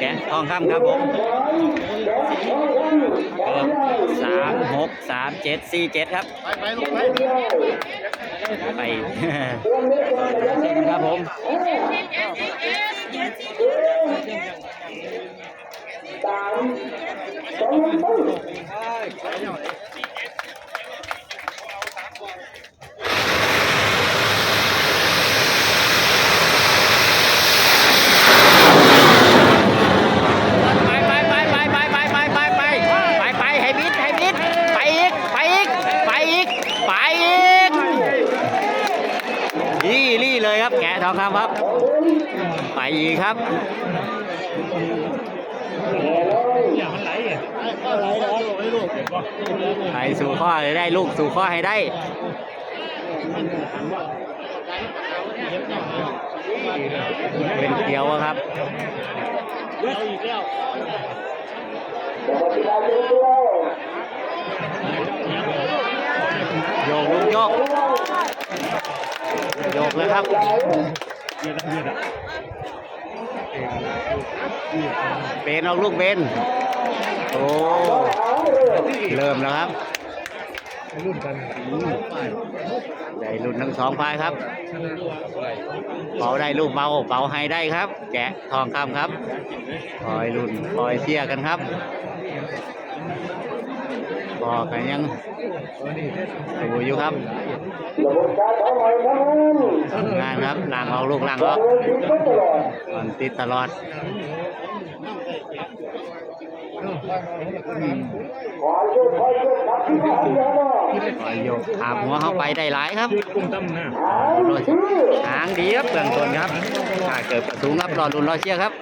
แกะทองคำครับผมเกิบสามหกสามเจ็ดสี่เจ็ดครับ ไปไปลูกไปไปครับผมไป องคำครับ ไปอีกครับอย่ามันไหลอะก็ไหลแล้วไม่ลูกเห็นป่ะไปสู่ข้อให้ได้ลูกสู่ข้อให้ได้เป็นเกียวครับ เอาอีกแล้ว โยกลูกโยก โยกเลยครับเบนออกลูกเบนโอ้เริ่มแล้วครับรุ่นกันได้รุ่นทั้งสองพายครับเบาได้ลูกเบาเบาให้ได้ครับ แกะทองคำครับ คอยรุ่นคอยเสียกันครับ พอกันยังดูอยู่ครับงานครับล่างออกลูกล่างออกมันติดตลอดคอโยกถามหัวเข้าไปได้หลายครับหางดีครับเบื้องต้นครับถ้าเกิดประสูงครับรอรุนรอเชียครับ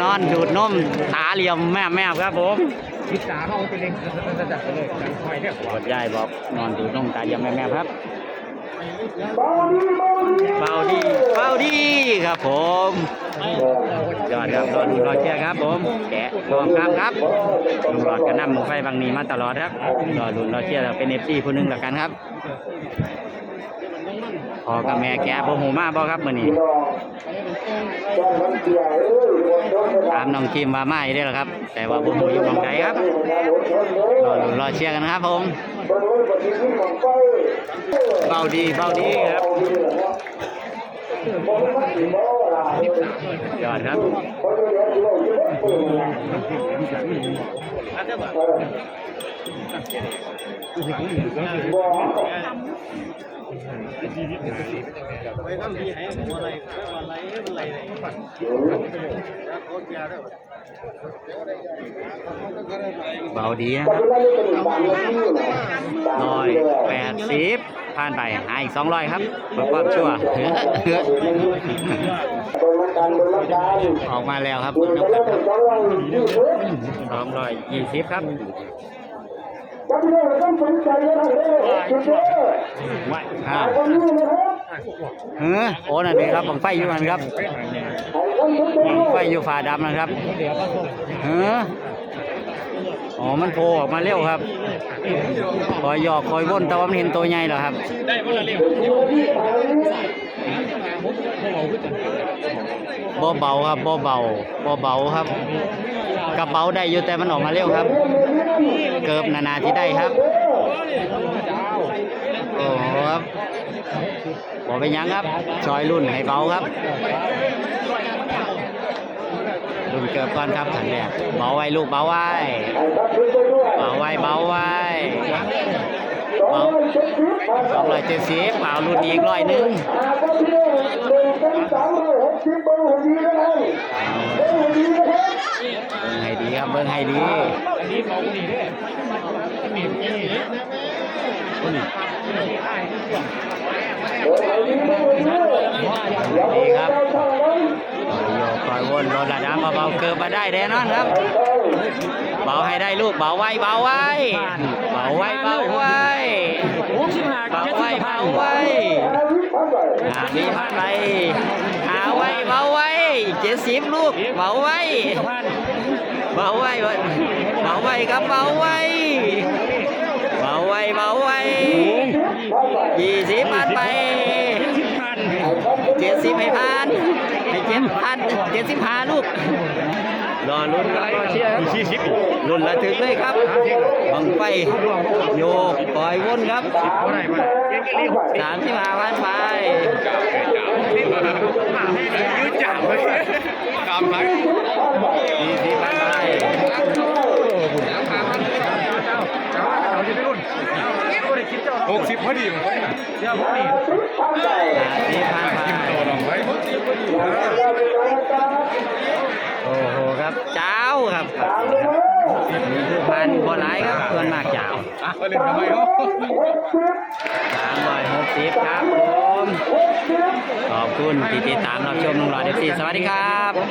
นอนดูดนมตาเหลี่ยมแม่แม่ครับผม พิษาเขาไปเล่นจะจับไปเลยจับไฟเนี่ยกดยายบอกนอนดูดนมตาเหลี่ยมแม่แม่ครับเบาดีเบาดีครับผมยอดครับรอดูรอเชียร์ครับผม แกะทองคำครับลุงหลอดกันนำหมูไฟบางนีมาตลอดครับรอรุนรอเชียร์เป็นเอฟซีผู้หนึงละกันครับพอกับแม่แกะบ่หูมาบ่ครับมื้อนี้ ถามน้องคิมมาไม่ได้หรอครับ แต่ว่าผมอยู่ของไหนครับรอรอเชียร์กันครับผมเบาดีเบาดีครับยอดครับ ไอลดีบาดีนะคอยแปดสิบผ่านไปหาอีกสองร้อยครับเพื่ความชั่วร์ ออกมาแล้วครับคุณนกครับสองร้อยยี่สิบครับอ้าวเออโอ้นั่นเองครับบังไฟอยู่มันครับบังไฟอยู่ฝาดำนะครับเอออ๋อ มันโผล่ออกมาเร็วครับ คอยหยอกคอยว่นแต่ว่ามันเห็นตัวใหญ่แล้วครับได้เมื่อไรเร็ว บ่เบาครับบ่เบาบ่เบาครับ กระเป๋าได้อยู่แต่มันออกมาเร็วครับ เกิบนานาที่ได้ครับโอ้ครับบอกเป็นหยังครับซอยรุ่นให้เบาครับ รุ่นเกิบก่อนครับขันแรกเบาไว้ลูกเบาไว้เบาไว้เบาไว้ เบาสองร้อยเจ็ดสิบเอารุ่นอีกร้อยหนึ่งเบิ่งให้ดีครับเบิ่งให้ดีอันนี้เขาดีด้วยมีมีดีครับโยกคอยวนรถระดับเบาๆเกิดมาได้แน่นอนครับ เบาให้ได้ลูกเบาไว้เบาไว้เบาไว้เบาไว้เบาไว้เบาไว้หามีพันไปหาไว้เบาไว้เจ็ดสิบลูกเบาไว้เบาไว้เบาไว้ครับเบาไว้เบาไว้เบาไว้ยี่สิบพันไปเจ็ดสิบให้พันให้เจ็ดพันเจ็ดสิบห้านลูก รอลุ้นครับรอเชียร์ครับสี่สิบลุ้นระทึกเลยครับบังไฟโยกปล่อยวนครับเท่าไหร่มาเจ๊งกี่ลิ้วสามสิบห้าพันไปยืดจับเลยตามไหมสี่สิบพันไปหกสิบพอดีเชื่อผมนี่ห้าสิบพันไปตัวลองไว้ โอ้โหครับเจ้าครับมีผู้พันบ่หลายครับเพื่อนมากเจ้าอะก็เล่นทำไมเนาะสามร้อยหกสิบครับผมขอบคุณที่ติดตามรับชมลุงหล่อเดฟซีสวัสดีครับ